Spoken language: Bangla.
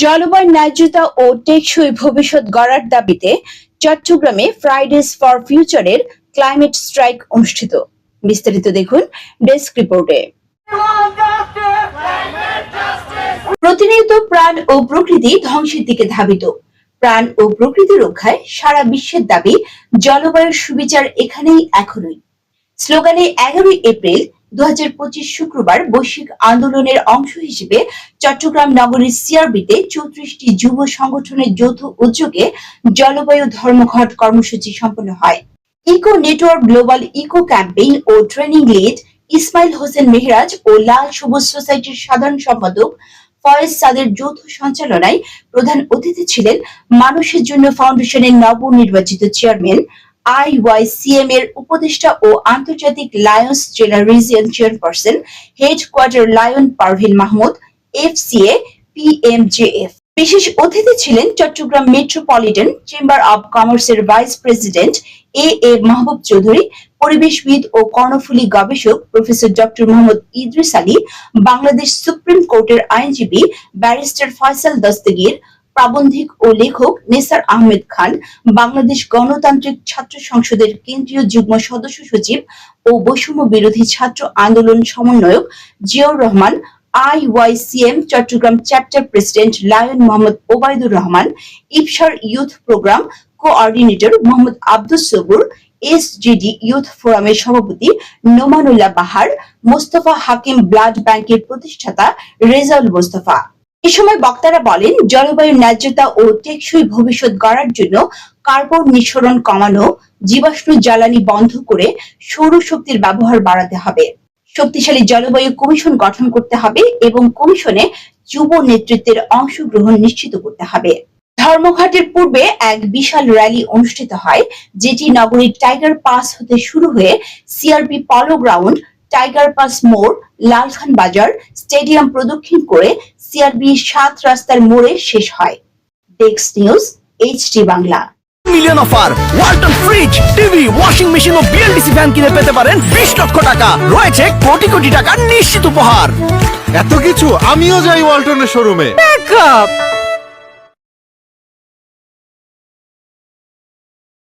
জলবায়ু ন্যায্যতা ও টেকসই ভবিষ্যৎ গড়ার দাবিতে চট্টগ্রামে ফ্রাইডেজ ফর ফিউচারের ক্লাইমেট স্ট্রাইক অনুষ্ঠিত। বিস্তারিত দেখুন ডেস্ক রিপোর্টে প্রতিনিয়ত প্রাণ ও প্রকৃতি ধ্বংসের দিকে ধাবিত। প্রাণ ও প্রকৃতি রক্ষায় সারা বিশ্বের দাবি, জলবায়ুর সুবিচার এখানেই এখনই। স্লোগানে এগারোই এপ্রিল দু হাজার পঁচিশ শুক্রবার বৈশ্বিক আন্দোলনের অংশ হিসেবে চট্টগ্রাম নগরীর সিআরবিতে চৌত্রিশটি যুব সংগঠনের যৌথ উদ্যোগে জলবায়ু ধর্মঘট কর্মসূচি সম্পন্ন হয়। Eco network global eco campaign ও ট্রেনিং লিড ইসমাইল হোসেন মেহরাজ ও লাল সবুজ সোসাইটির সাধারণ সম্পাদক ফয়েজ সাদের যৌথ সঞ্চালনায় প্রধান অতিথি ছিলেন মানুষের জন্য ফাউন্ডেশনের নবনির্বাচিত চেয়ারম্যান আইওয়াইসিএম এর উপদেষ্টা ও আন্তর্জাতিক লায়ন্স জেলা region chairperson headquarter Lion Parvin Mahmud FCA PMJF বিশেষ অতিথি ছিলেন চট্টগ্রাম মেট্রোপলিটন চেম্বার অব কমার্সের vice president A A Mahbub Chowdhury, পরিবেশবিদ ও কর্ণফুলী গবেষক professor doctor Mohammad Idris Ali, Bangladesh supreme কোর্টের আইনজীবী ব্যারিস্টার ফয়সাল দস্তগীর প্রাবন্ধিক ও লেখক নেসার আহমেদ খান, বাংলাদেশ গণতান্ত্রিক ছাত্র সংসদের কেন্দ্রীয় যুগ্ম সদস্য সচিব ও বৈষম্য বিরোধী ছাত্র আন্দোলন সমন্বয়ক Ziaur Rahman, IYCM Chattogram chapter president Lion Mohammad Obaidur Rahman ইফসার youth program coordinator Mohammad Abdus Sabur, SGD youth ফোরামের সভাপতি নোমানুল্লাহ বাহার, মোস্তফা হাকিম ব্লাড ব্যাংকের প্রতিষ্ঠাতা রেজাউল মোস্তফা। এ সময় বক্তারা বলেন জলবায়ু ন্যায্যতা ও টেকসই ভবিষ্যৎ গড়ার জন্য কার্বন নিঃসরণ কমানো, জীবাশ্ম জ্বালানি বন্ধ করে সৌরশক্তির ব্যবহার বাড়াতে হবে। শক্তিশালী জলবায়ু কমিশন গঠন করতে হবে এবং কমিশনে যুব নেতৃত্বের অংশগ্রহণ নিশ্চিত করতে হবে। ধর্মঘটের পূর্বে এক বিশাল র্যালি অনুষ্ঠিত হয়, যেটি নগরীর টাইগার পাস হতে শুরু হয়ে সিআরপি পলো গ্রাউন্ড টাইগার পাস মোড় লালখান বাজার স্টেডিয়াম প্রদক্ষিণ করে সিআরবি সাত রাস্তার মোড়ে শেষ হয়। ডেক্স news HD Bangla million offer Walton fridge TV washing machine ও বিএলডিসি ফ্যান কিনে পেতে পারেন বিশ লক্ষ টাকা। রয়েছে কোটি কোটি টাকার নিশ্চিত উপহার। এত কিছু আমিও যাই ওয়ালটনের শোরুমে ব্যাকআপ